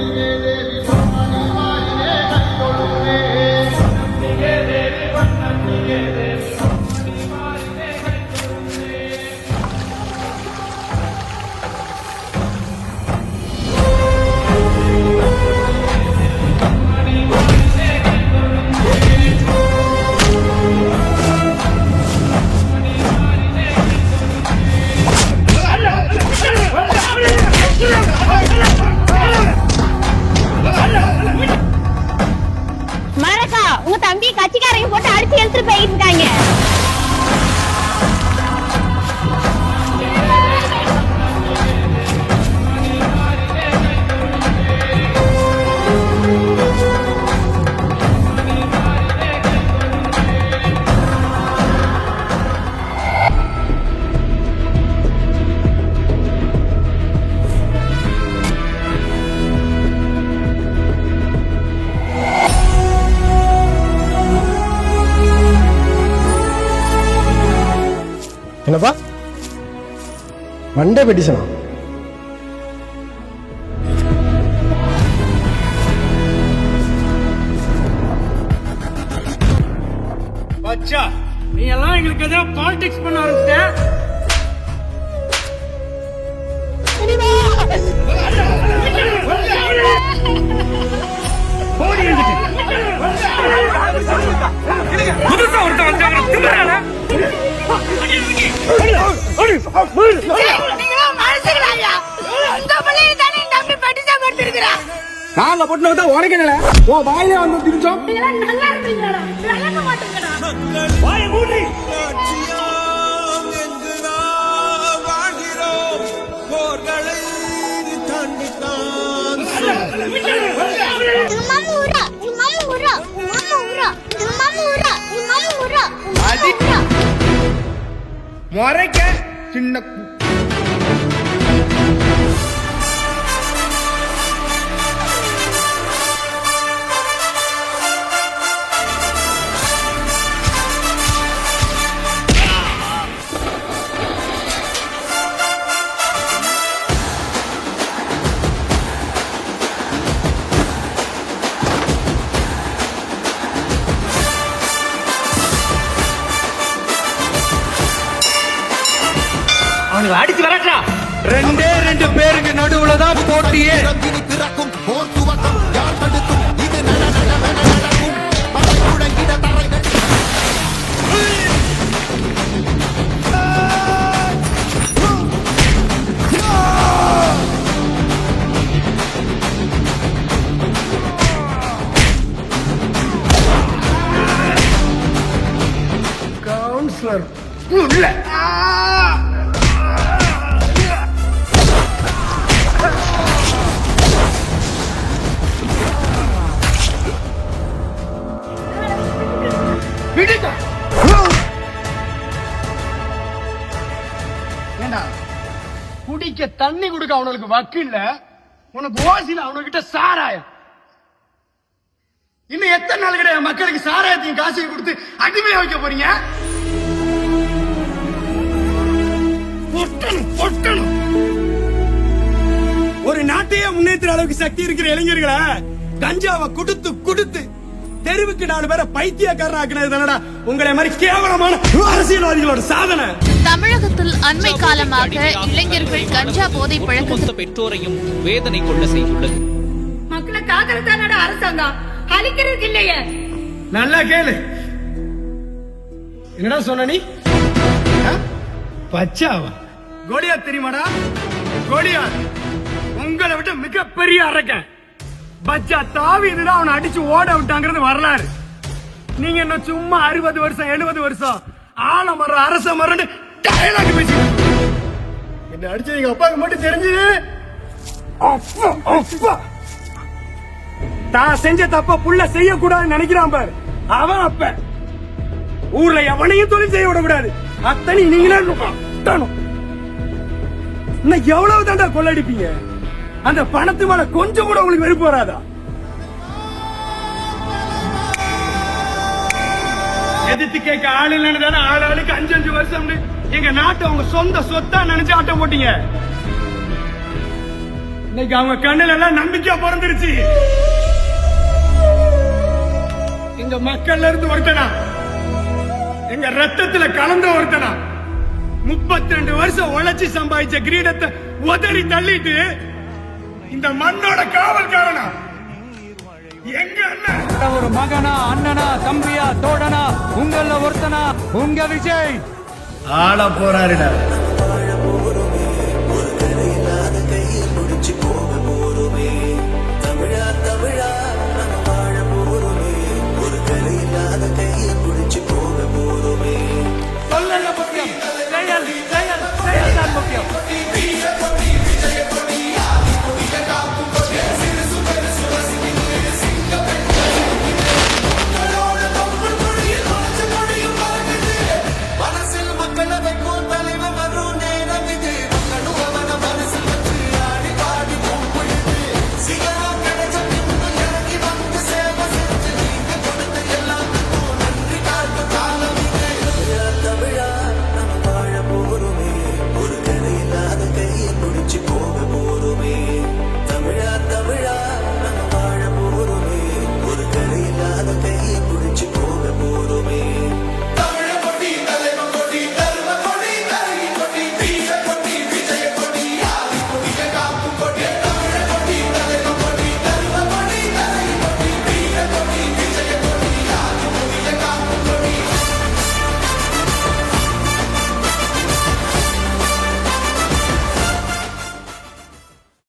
Hallelujah. என்னப்பா? Monday பெட்டிஷனா? நீ எல்லாம் எங்களுக்கு எதாவது பாலிடிக்ஸ் பண்ண ஆரம்பிச்சிட்ட? நாங்க போட்டு தான் உனக்கு என்னல உன் வாயிலே வந்து திரிச்சோம் வாயை மூடி. ராஜ்யம் எங்கு அடிச்சு வரட்டா ரெண்டே ரெண்டு பேருக்கு நடுவுல தான் போட்டியே. இனி பிறக்கும் போர் துவக்கம் யார் தடுக்கும் இது கவுன்சிலர் உள்ள குடிக்க தண்ணி கொடுக்க அவனுக்கு வக்கு இல்ல உனக்கு ஓசில அவனுக்கிட்ட சாராயம். இன்னும் எத்தனை நாள் கிடையாது மக்களுக்கு சாராயத்தையும் காசையும் கொடுத்து அடிமையா வைக்க போறீங்க? பொட்டணும் பொட்டணும் ஒரு நாட்டையே முன்னேற்ற அளவுக்கு சக்தி இருக்கிற இளைஞர்களை கஞ்சாவை கொடுத்து கொடுத்து தெருவுக்கு நாலு பேரை பைத்தியக்காரன் ஆக்கினது தானடா உங்களை மாதிரி கேவலமான அரசியல்வாதிகளோட சாதனை. தமிழகத்தில் அண்மை காலமாக இளைஞர்கள் கஞ்சா போதை ஒட்டுமொத்த பெற்றோரையும் வேதனை கொள்ள செய்துள்ளது. மக்களை காக்கிறதானடா அரசாங்கம். அழிக்கிறதுக்கு இல்லையே. நல்லா கேளு. என்னடா சொன்ன நீ? பச்சாவா? கோலியா தெரியுமாடா? கோலியா உங்களை விட்டு மிகப்பெரிய அரக்கன் பச்சா தாவி இதுதான் அவனை அடிச்சு ஓட விட்டாங்கிறது வரலாறு. நீங்க இன்னும் சும்மா அறுபது வருஷம் எழுபது வருஷம் ஆலமரம் அரச மரம் டயலாக் பேசி. என்ன அடிச்சு எங்க அப்பாவுக்கு மட்டும் தெரிஞ்சது அப்பா அப்பா. தான் செஞ்ச தப்ப புள்ள செய்யக்கூடாதுன்னு நினைக்கிறான் பாரு. அவன் அப்ப. ஊர்ல எவனையும் தொழில் செய்ய விடக்கூடாது. அத்தனை நீங்களே இருக்கணும். இன்னும் எவ்வளவு தாண்டா கொள்ளடிப்பீங்க? அந்த பணத்து மேல கொஞ்சம் கூட உங்களுக்கு வெறுப்பு வராதா? எதிர்த்து கேட்க ஆள் இல்லைன்னு தானே ஆள் ஆளுக்கு அஞ்சு அஞ்சு வருஷம் எங்க நாட்டை உங்க சொந்த சொத்தா நினைச்சு ஆட்டம் போட்டீங்க. இன்னைக்கு அவங்க கண்ணுல எல்லாம் நம்பிக்கையா பிறந்துருச்சு. எங்க மக்கள்ல இருந்து ஒருத்தனா. எங்க ரத்தத்துல கலந்த ஒருத்தனா. முப்பத்தி ரெண்டு வருஷம் உழைச்சி சம்பாதிச்ச கிரீடத்தை உதறி தள்ளிட்டு இந்த மண்ணோட காவல்காரனா? எங்க அண்ணன்? ஒரு மகனா அண்ணனா தம்பியா தோழனா உங்கள ஒருத்தனா உங்க விஜய். ஆள போறாருடா